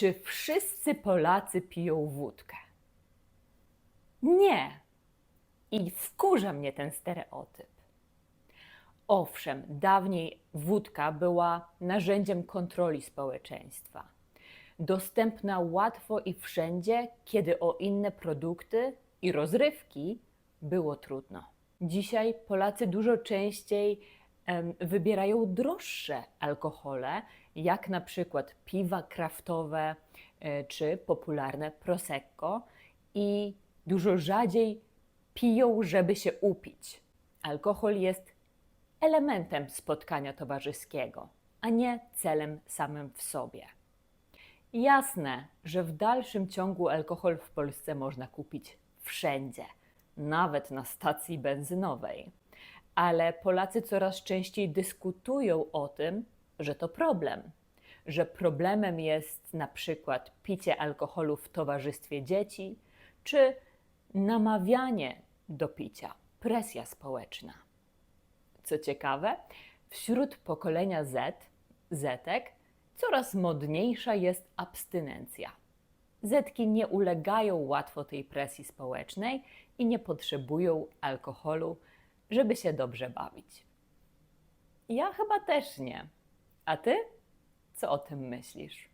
Czy wszyscy Polacy piją wódkę? Nie. I wkurza mnie ten stereotyp. Owszem, dawniej wódka była narzędziem kontroli społeczeństwa. Dostępna łatwo i wszędzie, kiedy o inne produkty i rozrywki było trudno. Dzisiaj Polacy dużo częściej wybierają droższe alkohole, jak na przykład piwa kraftowe e, czy popularne prosecco i dużo rzadziej piją, żeby się upić. Alkohol jest elementem spotkania towarzyskiego, a nie celem samym w sobie. Jasne, że w dalszym ciągu alkohol w Polsce można kupić wszędzie, nawet na stacji benzynowej. Ale Polacy coraz częściej dyskutują o tym, że to problem. Że problemem jest na przykład picie alkoholu w towarzystwie dzieci, czy namawianie do picia, presja społeczna. Co ciekawe, wśród pokolenia Z, Zetek, coraz modniejsza jest abstynencja. Zetki nie ulegają łatwo tej presji społecznej i nie potrzebują alkoholu, żeby się dobrze bawić. Ja chyba też nie. A ty? Co o tym myślisz?